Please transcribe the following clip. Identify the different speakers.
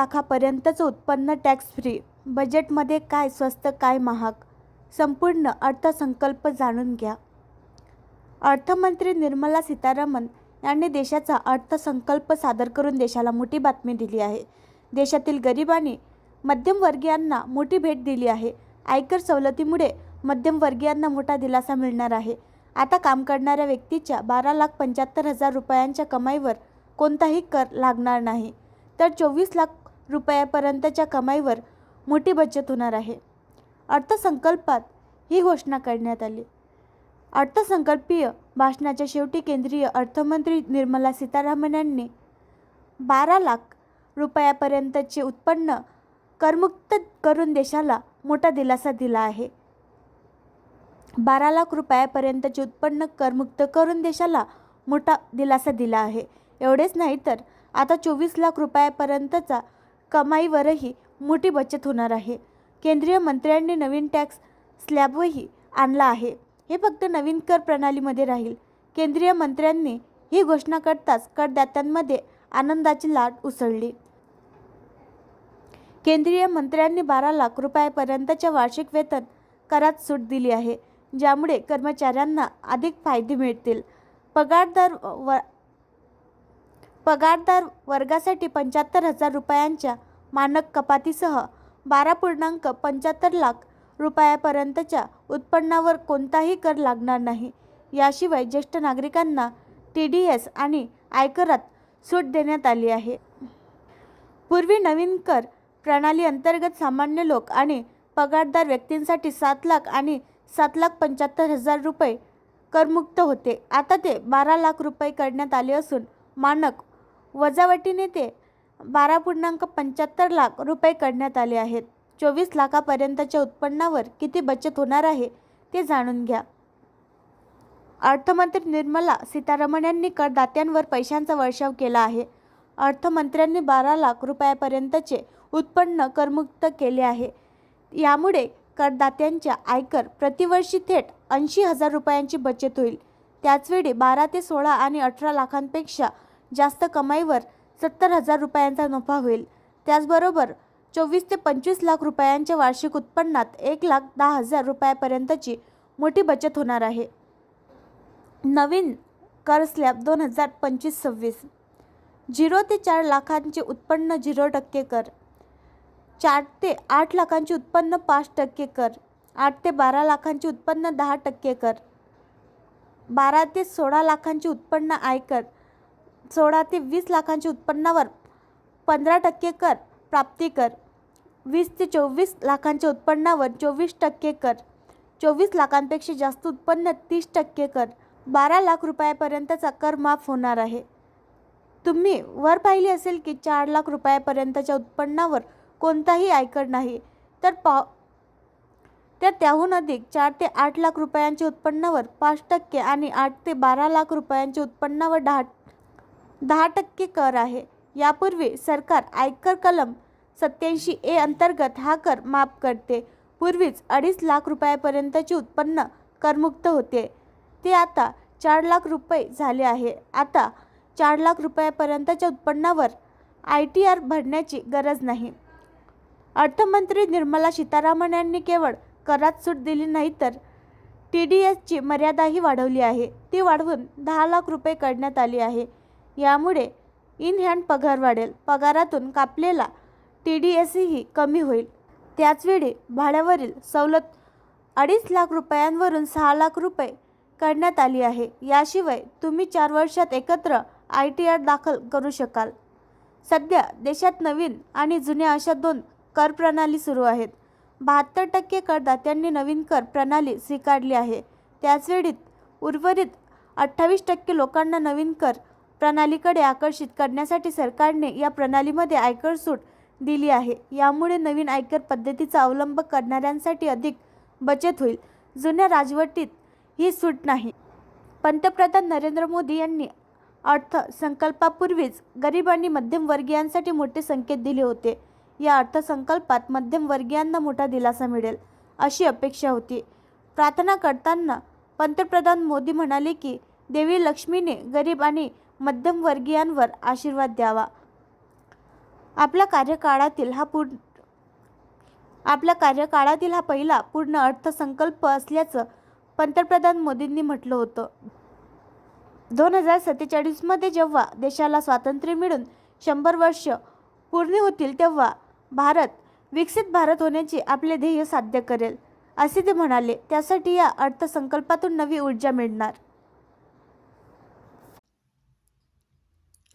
Speaker 1: लाखापर्यंतचं उत्पन्न tax free बजेटमध्ये काय स्वस्त काय महाग? संपूर्ण अर्थसंकल्प जाणून घ्या. अर्थमंत्री निर्मला सीतारामन यांनी देशाचा अर्थसंकल्प सादर करून देशाला मोठी बातमी दिली आहे. देशातील गरिबांनी मध्यमवर्गीयांना मोठी भेट दिली आहे. आयकर सवलतीमुळे मध्यमवर्गीयांना मोठा दिलासा मिळणार आहे. आता काम करणाऱ्या व्यक्तीच्या बारा लाख पंच्याहत्तर हजार रुपयांच्या कमाईवर कोणताही कर लागणार नाही. तर चोवीस लाख रुपयापर्यंतच्या कमाईवर मोठी बचत होणार आहे. अर्थसंकल्पात ही घोषणा करण्यात आली. अर्थसंकल्पीय भाषणाच्या शेवटी केंद्रीय अर्थमंत्री निर्मला सीतारामन यांनी बारा लाख रुपयापर्यंतचे उत्पन्न करमुक्त करून देशाला मोठा दिलासा दिला आहे. बारा लाख रुपयापर्यंतचे उत्पन्न करमुक्त करून देशाला मोठा दिलासा दिला आहे. एवढेच नाही तर आता चोवीस लाख रुपयापर्यंतचा कमाईवरही मोठी बचत होणार आहे. केंद्रीय मंत्र्यांनी नवीन टॅक्स स्लॅबही आणला आहे. हे फक्त नवीन कर प्रणालीमध्ये राहील. केंद्रीय मंत्र्यांनी ही घोषणा करताच करदात्यांमध्ये आनंदाची लाट उसळली. केंद्रीय मंत्र्यांनी बारा लाख रुपयापर्यंतच्या वार्षिक वेतन करात सूट दिली आहे ज्यामुळे कर्मचाऱ्यांना अधिक फायदे मिळतील. पगारदार व पगारदार वर्गासाठी पंच्याहत्तर हजार रुपयांच्या मानक कपातीसह बारा पूर्णांक पंच्याहत्तर लाख रुपयापर्यंतच्या उत्पन्नावर कोणताही कर लागणार नाही. याशिवाय ज्येष्ठ नागरिकांना टी डी एस आणि आयकरात सूट देण्यात आली आहे. पूर्वी नवीन कर प्रणाली अंतर्गत सामान्य लोक आणि पगारदार व्यक्तींसाठी सात लाख आणि सात लाख पंच्याहत्तर हजार रुपये करमुक्त होते. आता ते बारा लाख रुपये करण्यात आले असून मानक वजावटीने ते बारा पूर्णांक पंच्याहत्तर लाख रुपये काढण्यात आले आहेत. चोवीस लाखापर्यंतच्या उत्पन्नावर किती बचत होणार आहे ते जाणून घ्या. अर्थमंत्री निर्मला सीतारामन यांनी करदात्यांवर पैशांचा वर्षाव केला आहे. अर्थमंत्र्यांनी बारा लाख रुपयापर्यंतचे उत्पन्न करमुक्त केले आहे. यामुळे करदात्यांच्या आयकर प्रतिवर्षी थेट ऐंशी हजार रुपयांची बचत होईल. त्याचवेळी बारा ते सोळा आणि अठरा लाखांपेक्षा जास्त कमाईवर सत्तर हजार रुपयांचा नफा होईल. त्याचबरोबर चोवीस ते पंचवीस लाख रुपयांच्या वार्षिक उत्पन्नात एक लाख दहा हजार रुपयापर्यंतची मोठी बचत होणार आहे. नवीन कर स्लॅब दोन हजार पंचवीस सव्वीस. झिरो ते चार लाखांचे उत्पन्न झिरो टक्के कर. चार ते आठ लाखांचे उत्पन्न पाच टक्के कर. आठ ते बारा लाखांचे उत्पन्न दहा टक्के कर. बारा ते सोळा लाखांचे उत्पन्न आयकर. सोळा ते वीस लाखांच्या उत्पन्नावर पंधरा टक्के कर प्राप्ती कर. वीस ते चोवीस लाखांच्या उत्पन्नावर चोवीस टक्के कर. चोवीस लाखांपेक्षा जास्त उत्पन्न तीस टक्के कर. बारा लाख रुपयापर्यंतचा कर माफ होणार आहे. तुम्ही वर पाहिली असेल की चार लाख रुपयापर्यंतच्या उत्पन्नावर कोणताही आयकर नाही तर पा तर त्याहून अधिक चार ते आठ लाख रुपयांच्या उत्पन्नावर पाच टक्के आणि आठ ते बारा लाख रुपयांच्या उत्पन्नावर दहा दहा टक्के कर आहे. यापूर्वी सरकार आयकर कलम सत्याऐंशी ए अंतर्गत हा कर माफ करते. पूर्वीच अडीच लाख रुपयापर्यंतचे उत्पन्न करमुक्त होते. ते आता चार लाख रुपये झाले आहे. आता चार लाख रुपयापर्यंतच्या उत्पन्नावर आय टी आर भरण्याची गरज नाही. अर्थमंत्री निर्मला सीतारामन यांनी केवळ करात सूट दिली नाही तर टी डी एसची मर्यादाही वाढवली आहे. ती वाढवून दहा लाख रुपये करण्यात आली आहे. यामुळे इन हँड पगार वाढेल. पगारातून कापलेला टी डी एसही कमी होईल. त्याचवेळी भाड्यावरील सवलत अडीच लाख रुपयांवरून सहा लाख रुपये करण्यात आली आहे. याशिवाय तुम्ही चार वर्षात एकत्र आय टी आर दाखल करू शकाल. सध्या देशात नवीन आणि जुन्या अशा दोन कर प्रणाली सुरू आहेत. बहात्तर टक्के करदात्यांनी नवीन कर प्रणाली स्वीकारली आहे. त्याचवेळी उर्वरित अठ्ठावीस टक्के लोकांना नवीन कर प्रणालीकडे आकर्षित करण्यासाठी सरकारने या प्रणालीमध्ये आयकर सूट दिली आहे. यामुळे नवीन आयकर पद्धतीचा अवलंब करणाऱ्यांसाठी अधिक बचत होईल. जुन्या राजवटीत ही सूट नाही. पंतप्रधान नरेंद्र मोदी यांनी अर्थसंकल्पापूर्वीच गरीब आणि मध्यमवर्गीयांसाठी मोठे संकेत दिले होते. या अर्थसंकल्पात मध्यमवर्गीयांना मोठा दिलासा मिळेल अशी अपेक्षा होती. प्रार्थना करताना पंतप्रधान मोदी म्हणाले की देवी लक्ष्मीने गरीब आणि मध्यमवर्गीयांवर आशीर्वाद द्यावा. आपल्या कार्यकाळातील हा पूर्ण आपल्या कार्यकाळातील हा पहिला पूर्ण अर्थसंकल्प असल्याचं पंतप्रधान मोदींनी म्हटलं होतं. दोन हजार सत्तेचाळीसमध्ये जेव्हा देशाला स्वातंत्र्य मिळून शंभर वर्ष पूर्ण होतील तेव्हा भारत विकसित भारत होण्याचे आपले ध्येय साध्य करेल असे ते म्हणाले. त्यासाठी या अर्थसंकल्पातून नवी ऊर्जा मिळणार.